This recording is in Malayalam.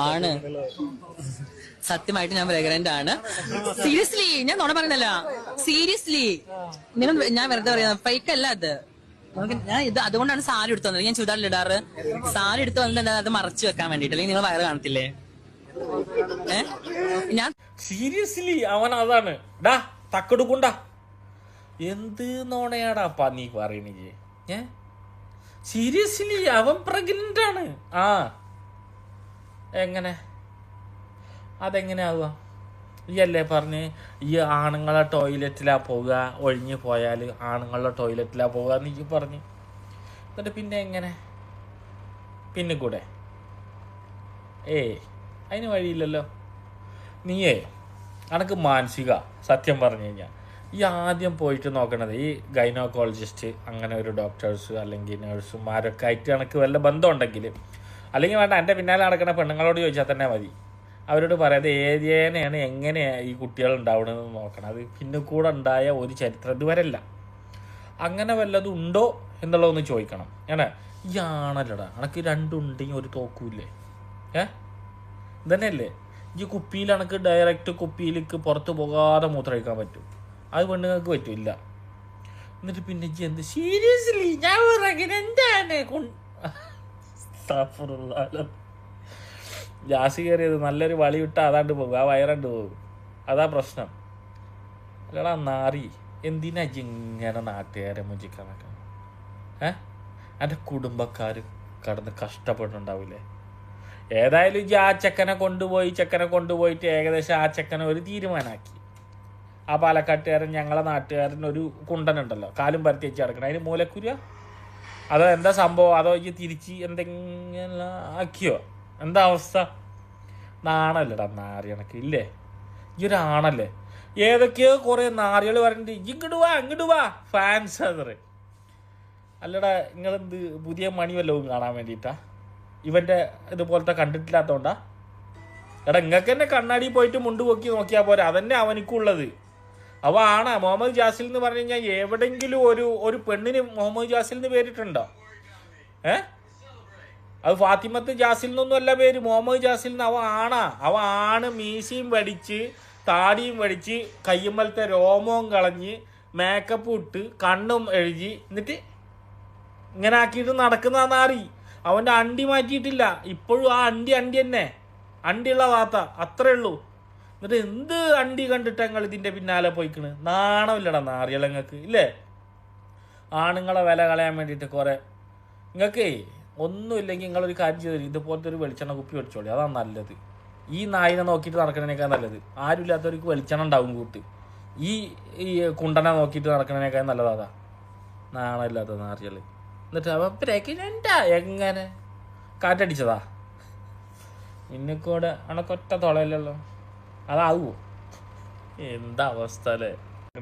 ആണോ. സത്യമായിട്ട് ഞാൻ പ്രഗ്നന്റ് ആണ്. സീരിയസ്ലി ഞാൻ നോണ പറഞ്ഞല്ല. സീരിയസ്ലി നിങ്ങൾ ഞാൻ വെറുതെ പറയാം ഫേക്ക് അല്ല അത്. ഞാൻ ഇത് അതുകൊണ്ടാണ് സാരി എടുത്തു വന്നത്. ഞാൻ ചുരിദാറിൽ ഇടാറ്. സാരി എടുത്തു വന്നത് അത് മറച്ചു വെക്കാൻ വേണ്ടിട്ട് അല്ലെങ്കിൽ നിങ്ങൾ വയറ് കാണത്തില്ലേ? ഞാൻ സീരിയസ്ലി അവൻ അതാണ്. ഡാ തക്കെടുക്കുണ്ടാ. എന്ത് നോണയാടാ നീ പറയണേ ഏ? സീരിയസ്ലി അവൻ പ്രഗ്നന്റ് ആണ് ആ. എങ്ങനെ? അതെങ്ങനെ ആവുക ഈ അല്ലേ പറഞ്ഞ് ഈ ആണുങ്ങളെ ടോയ്ലറ്റിലാ പോവുക ഒഴിഞ്ഞു പോയാൽ ആണുങ്ങളുടെ ടോയ്ലറ്റിലാ പോവുക എന്ന് ഈ പറഞ്ഞ്. എന്നിട്ട് പിന്നെ എങ്ങനെ? പിന്നെ കൂടെ. ഏ അതിന് വഴിയില്ലല്ലോ. നീയേ അനക്ക് മാനസിക സത്യം പറഞ്ഞു കഴിഞ്ഞാൽ ഈ ആദ്യം പോയിട്ട് നോക്കണത് ഈ ഗൈനോക്കോളജിസ്റ്റ് അങ്ങനെ ഒരു ഡോക്ടേഴ്സ് അല്ലെങ്കിൽ നേഴ്സുമാരൊക്കെ ആയിട്ട് കണക്ക് വല്ല ബന്ധം ഉണ്ടെങ്കിൽ അല്ലെങ്കിൽ വേണ്ട എന്റെ പിന്നാലെ നടക്കുന്ന പെണ്ണുങ്ങളോട് ചോദിച്ചാൽ തന്നെ മതി. അവരോട് പറയാതെ ഏതേനെയാണ് എങ്ങനെയാണ് ഈ കുട്ടികൾ ഉണ്ടാവണമെന്ന് നോക്കണം. അത് പിന്നെ കൂടെ ഉണ്ടായ ഒരു ചരിത്രം ഇതുവരല്ല അങ്ങനെ വല്ലതും ഉണ്ടോ എന്നുള്ളതൊന്ന് ചോദിക്കണം. ഏണേ ഈ ആണല്ലടാ അനക്ക് രണ്ടുണ്ടെങ്കിൽ ഒരു തോക്കൂല്ലേ? ഏ? ഇതന്നെയല്ലേ? ഈ കുപ്പിയിൽ അനക്ക് ഡയറക്റ്റ് കുപ്പിയിലേക്ക് പുറത്ത് പോകാതെ മൂത്രമൊഴിക്കാൻ പറ്റും. അത് പെണ്ണുങ്ങൾക്ക് പറ്റില്ല എന്നിട്ട് പിന്നെ ജി എന്ത് സീരിയസ്ലി ഞാൻ എന്താണ്? ജാസി കയറിയത് നല്ലൊരു വളി വിട്ട അതാണ്ട് പോകും ആ വയറണ്ട് പോകും. അതാ പ്രശ്നം. അല്ലടാ നാറി. എന്തിനാ ജി ഇങ്ങനെ നാട്ടുകാരെ മുഞ്ചിക്കാൻ ഏ? എന്റെ കുടുംബക്കാർ കടന്ന് കഷ്ടപ്പെട്ടുണ്ടാവില്ലേ ഏതായാലും ജി ആ ചെക്കനെ കൊണ്ടുപോയി ചെക്കനെ കൊണ്ടുപോയിട്ട് ഏകദേശം ആ ചെക്കനെ ഒരു തീരുമാനമാക്കി ആ പാലക്കാട്ടുകാരൻ ഞങ്ങളെ നാട്ടുകാരൻ ഒരു കുണ്ടനുണ്ടല്ലോ. കാലും പരത്തി വെച്ച് കിടക്കണം അതിന് മൂലക്കുര? അതോ എന്താ സംഭവം? അതോ ഈ തിരിച്ച് എന്തെങ്കിലും ആക്കിയോ? എന്താ അവസ്ഥ? നാണല്ലടാ നാറിയണക്ക് ഇല്ലേ? ഈ ഒരു ആണല്ലേ? ഏതൊക്കെയോ കുറേ നാറികൾ പറഞ്ഞിട്ട് ഇങ്ങോട്ട് വാ ഇങ്ങോട്ട് വാ. ഫാൻസ് അതറ് അല്ലടാ നിങ്ങളെന്ത് പുതിയ മണി വല്ലതും കാണാൻ വേണ്ടിയിട്ടാ? ഇവന്റെ ഇതുപോലത്തെ കണ്ടിട്ടില്ലാത്തോണ്ടാ? എടാ നിങ്ങൾക്ക് തന്നെ കണ്ണാടി പോയിട്ട് മുണ്ട് പൊക്കി നോക്കിയാൽ പോരാ. അതന്നെ അവനിക്കുള്ളത്. അവ ആണ് മുഹമ്മദ് ജാസിൽ എന്ന് പറഞ്ഞു കഴിഞ്ഞാൽ എവിടെങ്കിലും ഒരു ഒരു പെണ്ണിന് മുഹമ്മദ് ജാസിൽ എന്ന് പേരിട്ടുണ്ടോ? ഏ? അത് ഫാത്തിമത്ത് ജാസിൽ നിന്നൊന്നും അല്ല പേര്. മുഹമ്മദ് ജാസിൽ നിന്ന് അവ ആണാ. അവ ആണ് മീശയും വടിച്ച് താടിയും വടിച്ച് കയ്യുമ്പലത്തെ രോമവും കളഞ്ഞ് മേക്കപ്പ് ഇട്ട് കണ്ണും എഴുതി എന്നിട്ട് ഇങ്ങനെ ആക്കിയിട്ട് നടക്കുന്ന നാറി. അവന്റെ അണ്ടി മാറ്റിയിട്ടില്ല. ഇപ്പോഴും ആ അണ്ടി അണ്ടി തന്നെ. അണ്ടിയുള്ള വാത്ത അത്രേ ഉള്ളൂ. എന്നിട്ട് എന്ത് അണ്ടി കണ്ടിട്ട് ഞങ്ങൾ ഇതിന്റെ പിന്നാലെ പോയിക്കണ്? നാണമില്ലടാ നാറിയല്ല നിങ്ങൾക്ക് ഇല്ലേ? ആണുങ്ങളെ വില കളയാൻ വേണ്ടിയിട്ട് കുറെ. നിങ്ങൾക്കേ ഒന്നുമില്ലെങ്കിൽ നിങ്ങളൊരു കാര്യം ചെയ്തു ഇതുപോലത്തെ ഒരു വെളിച്ചെണ്ണ കുപ്പി മേടിച്ചോളി. അതാണ് നല്ലത്. ഈ നായിനെ നോക്കിയിട്ട് നടക്കുന്നതിനേക്കാൾ നല്ലത്. ആരുമില്ലാത്തവർക്ക് വെളിച്ചെണ്ണ ഉണ്ടാവും കൂട്ട്. ഈ ഈ കുണ്ടനെ നോക്കിയിട്ട് നടക്കുന്നതിനേക്കാൾ നല്ലതാ നാണമില്ലാത്ത നാറിയൽ എന്നിട്ട് അവ പ്രഗ്നന്റാ എങ്ങനെ? കാറ്റടിച്ചതാ. നിന്നെക്കൂടെ അണക്കൊറ്റ തൊളയില്ലല്ലോ അതാവോ എന്താ അവസ്ഥ അല്ലേ?